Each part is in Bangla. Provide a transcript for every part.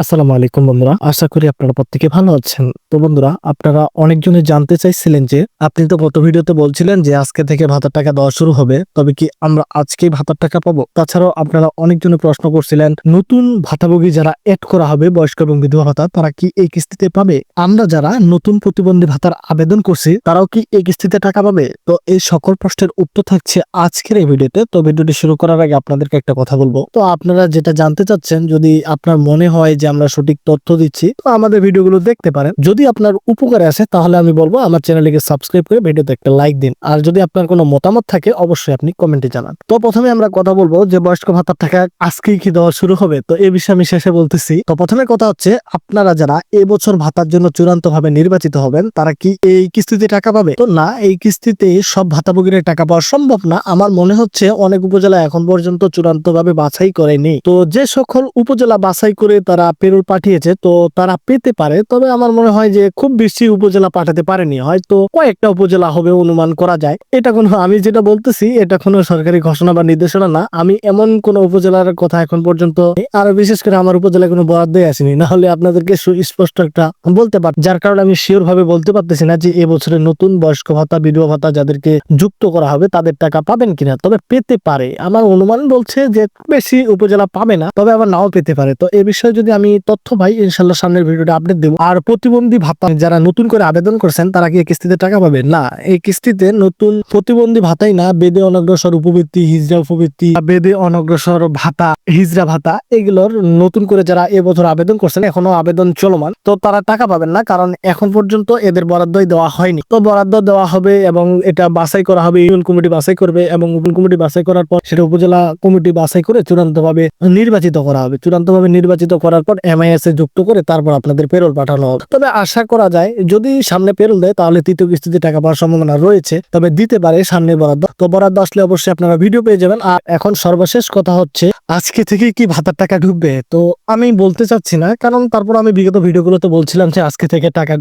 আসসালামু আলাইকুম বন্ধুরা, আশা করি আপনারা প্রত্যেকে ভালো আছেন। তো বন্ধুরা, আপনারা অনেকজনে জানতে চাইছিলেন যে, আপনি তো গত ভিডিওতে বলছিলেন যে, আজকে থেকে ভাতার টাকা দেওয়া শুরু হবে, তবে কি আমরা আজকেই ভাতার টাকা পাবো? তাছাড়াও আপনারা অনেকজনে প্রশ্ন করছিলেন, নতুন ভাতাভোগী যারা এড করা হবে, বয়স্ক এবং বিধবা ভাতা, তারা কি এই কিস্তিতে পাবে? আমরা যারা নতুন প্রতিবন্ধী ভাতার আবেদন করছি, তারাও কি এই কিস্তিতে টাকা পাবে? তো এই সকল প্রশ্নের উত্তর থাকছে আজকের এই ভিডিওতে, তো ভিডিওটি শুরু করার আগে আপনাদেরকে একটা কথা বলব। তো আপনারা যেটা জানতে চাচ্ছেন, যদি আপনার মনে হয় যে আমরা সঠিক তথ্য দিচ্ছি, তো আমাদের ভিডিওগুলো দেখতে পারেন। যদি আপনার উপকারে আসে, তাহলে আমি বলব আমার চ্যানেলকে সাবস্ক্রাইব করে ভিডিওতে একটা লাইক দিন। আর যদি আপনার কোনো মতামত থাকে, অবশ্যই আপনি কমেন্টে জানান। তো প্রথমে আমরা কথা বলব যে বয়স্ক ভাতার টাকা আজকেই কি দেওয়া শুরু হবে? তো এই বিষয়ে আমি শেষে বলতেছি। তো প্রথমে কথা হচ্ছে, আপনারা যারা এবছর ভাতার জন্য চূড়ান্ত ভাবে নির্বাচিত হবেন, তারা কি এই কিস্তিতে টাকা পাবে? তো না, এই কিস্তিতে সব ভাতাভোগীর টাকা পাওয়া সম্ভব না। আমার মনে হচ্ছে অনেক উপজেলা এখন পর্যন্ত চূড়ান্ত ভাবে বাছাই করেনি। তো যে সকল উপজেলা বাছাই করে তারা পেরোল পাঠিয়েছে, তো তারা পেতে পারে। তবে আমার মনে হয় যে খুব বেশি উপজেলা পাঠাতে পারেনি। হয়তো কয়েকটা উপজেলা হবে অনুমান করা যায়। এটা কোনো, আমি যেটা বলতেছি, এটা কোনো সরকারি ঘোষণা বা নির্দেশনা না। আমি এমন কোন উপজেলার কথা এখন পর্যন্ত আর বিশেষ করে আমার উপজেলায় কোনো বরাদ্দই আসেনি। না হলে আপনাদেরকে সুস্পষ্ট একটা বলতে পার যার কারণে আমি শিওর ভাবে বলতে পারতেছি না যে এবছরের নতুন বয়স্ক ভাতা, বিধবা ভাতা যাদেরকে যুক্ত করা হবে, তাদের টাকা পাবেন কিনা। তবে পেতে পারে। আমার অনুমান বলছে যে বেশি উপজেলা পাবে না, তবে আবার নাও পেতে পারে। তো এ বিষয়ে যদি আমি তথ্য ভাই, ইনশাল্লাহ সামনের ভিডিওটা আপডেট দেবো। আর প্রতিবন্ধী ভাতা যারা নতুন করে আবেদন করছেন, তারা কি কিস্তিতে টাকা পাবে? না, এই কিস্তিতে নতুন প্রতিবন্ধী ভাতাই না, বেদে অনগ্রসর উপবৃত্তি, হিজড়া উপবৃত্তি বেদে অনগ্রসর ভাতা, হিজড়া ভাতা, এগুলোর নতুন করে যারা এবছর আবেদন করছেন, এখনও আবেদন চলমান, তো তারা টাকা পাবেন না, কারণ এখন পর্যন্ত এদের বরাদ্দই দেওয়া হয়নি। তো বরাদ্দ দেওয়া হবে এবং এটা বাছাই করা হবে, ইউনিয়ন কমিটি বাছাই করবে এবং ইউনিয়ন কমিটি বাছাই করার পর সেটা উপজেলা কমিটি বাছাই করে চূড়ান্ত ভাবে নির্বাচিত করা হবে। চূড়ান্ত ভাবে নির্বাচিত করার পর এমআইএস এ যুক্ত করে তারপর আপনাদের পেরোল পাঠানো হবে। তবে আশা করা যায়, যদি সামনে পেরোল দেয়, তাহলে তৃতীয় কিস্তিতে টাকা পাওয়ার সম্ভাবনা রয়েছে। তবে দিতে পারে সামনে বরাদ্দ। তো বরাদ্দ আসলে অবশ্যই আপনারা ভিডিও পেয়ে যাবেন। আর এখন সর্বশেষ কথা হচ্ছে আজকে থেকে কি ভাতার টাকা ঢুকবে? তো আমি বলতে চাচ্ছি না, কারণ তারপর আমি বিগত ভিডিওগুলোতে বলছিলাম যে আজকে থেকে টাকা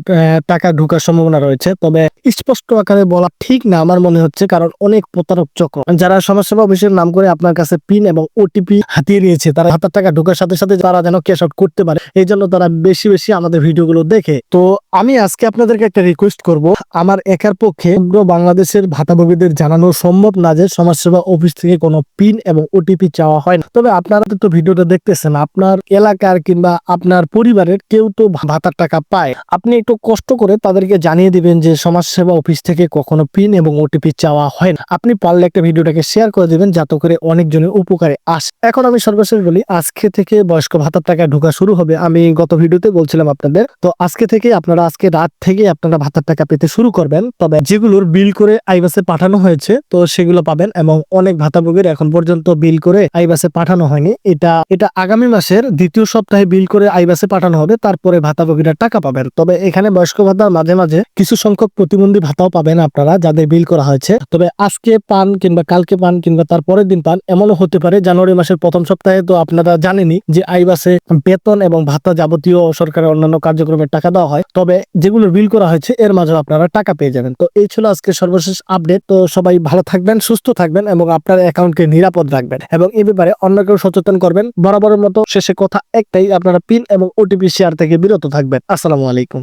টাকা ঢোকার সম্ভাবনা রয়েছে। তবে স্পষ্ট আকারে বলা ঠিক না আমার মনে হচ্ছে, কারণ অনেক প্রতারক চক্র, যারা সমাজসেবা অফিসের নাম করে আপনার কাছে পিন এবং ওটিপি হাতিয়ে নিয়েছে, তারা ভাতার টাকা ঢোকার সাথে সাথে তারা যেন ক্যাশ আউট করতে পারে, এই জন্য তারা বেশি বেশি আমাদের ভিডিওগুলো দেখে। তো আমি আজকে আপনাদেরকে একটা রিকোয়েস্ট করব, আমার একার পক্ষে সমগ্র বাংলাদেশের ভাতাভোগীদের জানানো সম্ভব না যে সমাজসেবা অফিস থেকে কোনো পিন এবং ওটিপি চাওয়া হয় না। তবে আপনারা তো ভিডিওটা দেখতেছেন, আপনার এলাকার কিংবা আপনার পরিবারের কেউ তো ভাতার টাকা পায়। আপনি একটু কষ্ট করে তাদেরকে জানিয়ে দিবেন যে সমাজসেবা অফিস থেকে কখনো পিন এবং ওটিপি চাওয়া হয় না। আপনি পারলে একটা ভিডিওটাকে শেয়ার করে দিবেন, যাতে করে অনেকজনের উপকারে আসে। এখন আমি সর্বশেষ বলি, আজকে থেকে বয়স্ক ভাতার টাকা ঢোকা শুরু হবে। আমি গত ভিডিওতে বলছিলাম আপনাদের, তো আজকে থেকে আপনারা আজকে রাত থেকে আপনারা ভাতার টাকা পেতে শুরু করবেন। তবে যেগুলোর বিল করে আইবাসে পাঠানো হয়েছে, তো সেগুলো পাবেন এবং অনেক ভাতাভোগীর এখন পর্যন্ত বিল করে আইবাসে পাঠানো হয়নি। এটা এটা আগামী মাসের দ্বিতীয় সপ্তাহে বিল করে আইবাসে পাঠানো হবে, তারপরে ভাতাভোগীরা টাকা পাবেন। তবে এখানে বয়স্ক ভাতার মাঝে মাঝে কিছু সংখ্যক প্রতিবন্ধী ভাতাও পাবেন আপনারা, যাদের বিল করা হয়েছে। তবে আজকে পান কিংবা কালকে পান কিংবা তার পরের দিন পান, এমনও হতে পারে জানুয়ারি মাসের প্রথম সপ্তাহে তো আপনারা জানেনই যে আইবাসে বেতন এবং ভাতা যাবতীয় সরকারের অন্যান্য কার্যক্রমের টাকা দেওয়া হয়। তবে যেগুলো বিল করা হয়েছে, এর মাঝে আপনারা টাকা পেয়ে যাবেন। তো এই ছিল আজকে সর্বশেষ আপডেট। তো সবাই ভালো থাকবেন, সুস্থ থাকবেন এবং আপনার অ্যাকাউন্টকে নিরাপদ রাখবেন। এবং এই ব্যাপারে কেউ সচেতন করবেন। বরাবরের মতো শেষে কথা একটাই, আপনারা পিন এবং ওটিপি শেয়ার থেকে বিরত থাকবেন। আসসালামু আলাইকুম।